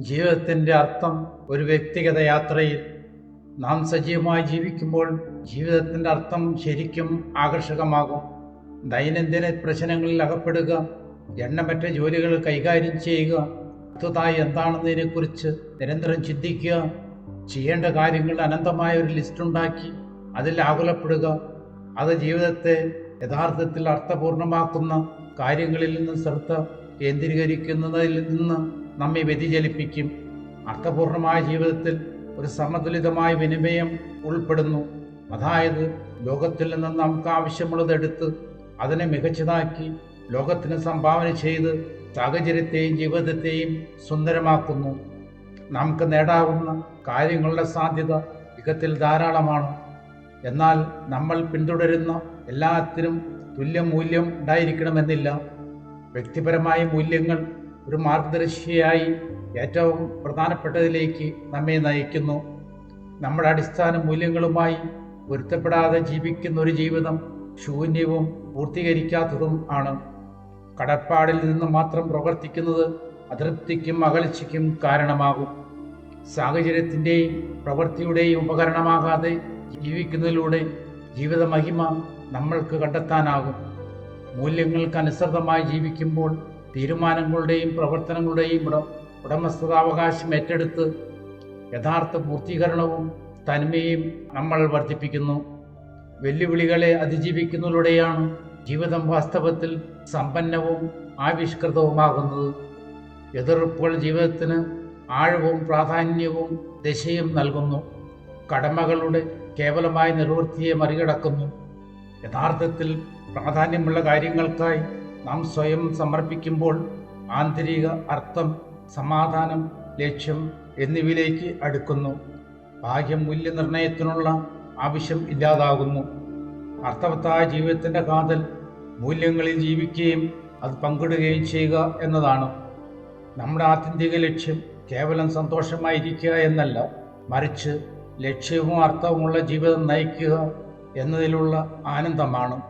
ജീവിതത്തിന്റെ അർത്ഥം ഒരു വ്യക്തിഗത യാത്രയിൽ നാം സജീവമായി ജീവിക്കുമ്പോൾ ജീവിതത്തിന്റെ അർത്ഥം ശരിക്കും ആകർഷകമാകും. ദൈനംദിന പ്രശ്നങ്ങളിൽ അകപ്പെടുക എണ്ണമറ്റ ജോലികൾ കൈകാര്യം ചെയ്യുക അടുത്തതായി എന്താണെന്നതിനെക്കുറിച്ച് നിരന്തരം ചിന്തിക്കുക ചെയ്യേണ്ട കാര്യങ്ങൾ അനന്തമായ ഒരു ലിസ്റ്റ് ഉണ്ടാക്കി അതിൽ ആകുലപ്പെടുക അത് ജീവിതത്തെ യഥാർത്ഥത്തിൽ അർത്ഥപൂർണമാക്കുന്ന കാര്യങ്ങളിൽ നിന്ന് ശ്രദ്ധ കേന്ദ്രീകരിക്കുന്നതിൽ നിന്ന് നമ്മെ വ്യതിചലിപ്പിക്കും. അർത്ഥപൂർണമായ ജീവിതത്തിൽ ഒരു സമതുലിതമായ വിനിമയം ഉൾപ്പെടുന്നു. അതായത് ലോകത്തിൽ നിന്ന് നമുക്ക് ആവശ്യമുള്ളതെടുത്ത് അതിനെ മികച്ചതാക്കി ലോകത്തിന് സംഭാവന ചെയ്ത് സാഹചര്യത്തെയും ജീവിതത്തെയും സുന്ദരമാക്കുന്നു. നമുക്ക് നേടാവുന്ന കാര്യങ്ങളുടെ സാധ്യത യുഗത്തിൽ ധാരാളമാണ്. എന്നാൽ നമ്മൾ പിന്തുടരുന്ന എല്ലാത്തിനും തുല്യ മൂല്യം ഉണ്ടായിരിക്കണമെന്നില്ല. വ്യക്തിപരമായ മൂല്യങ്ങൾ ഒരു മാർഗദർശിയായി ഏറ്റവും പ്രധാനപ്പെട്ടതിലേക്ക് നമ്മെ നയിക്കുന്നു. നമ്മുടെ അടിസ്ഥാന മൂല്യങ്ങളുമായി പൊരുത്തപ്പെടാതെ ജീവിക്കുന്ന ഒരു ജീവിതം ശൂന്യവും പൂർത്തീകരിക്കാത്തതും ആണ്. കടപ്പാടിൽ നിന്ന് മാത്രം പ്രവർത്തിക്കുന്നത് അതൃപ്തിക്കും അകൽച്ചയ്ക്കും കാരണമാകും. സാഹചര്യത്തിന്റെയും പ്രവൃത്തിയുടെയും ഉപകരണമാകാതെ ജീവിക്കുന്നതിലൂടെ ജീവിത മഹിമ നമ്മൾക്ക് കണ്ടെത്താനാകും. മൂല്യങ്ങൾക്കനുസൃതമായി ജീവിക്കുമ്പോൾ തീരുമാനങ്ങളുടെയും പ്രവർത്തനങ്ങളുടെയും ഉട ഉടമസ്ഥതാവകാശം ഏറ്റെടുത്ത് യഥാർത്ഥ പൂർത്തീകരണവും തന്മയും നമ്മൾ വർദ്ധിപ്പിക്കുന്നു. വെല്ലുവിളികളെ അതിജീവിക്കുന്നതിലൂടെയാണ് ജീവിതം വാസ്തവത്തിൽ സമ്പന്നവും ആവിഷ്കൃതവുമാകുന്നത്. എതിർപ്പുകൾ ജീവിതത്തിന് ആഴവും പ്രാധാന്യവും ദശയും നൽകുന്നു. കടമകളുടെ കേവലമായ നിർവൃത്തിയെ മറികടക്കുന്നു. യഥാർത്ഥത്തിൽ പ്രാധാന്യമുള്ള കാര്യങ്ങൾക്കായി നാം സ്വയം സമർപ്പിക്കുമ്പോൾ ആന്തരിക അർത്ഥം സമാധാനം ലക്ഷ്യം എന്നിവയിലേക്ക് അടുക്കുന്നു. ബാഹ്യ മൂല്യനിർണയത്തിനുള്ള ആവശ്യം ഇല്ലാതാകുന്നു. അർത്ഥവത്തായ ജീവിതത്തിന്റെ കാതൽ മൂല്യങ്ങളിൽ ജീവിക്കുകയും അത് പങ്കിടുകയും ചെയ്യുക എന്നതാണ്. നമ്മുടെ ആത്യന്തിക ലക്ഷ്യം കേവലം സന്തോഷമായിരിക്കുക എന്നല്ല മറിച്ച് ലക്ഷ്യവും അർത്ഥവുമുള്ള ജീവിതം നയിക്കുക എന്നതിലുള്ള ആനന്ദമാണ്.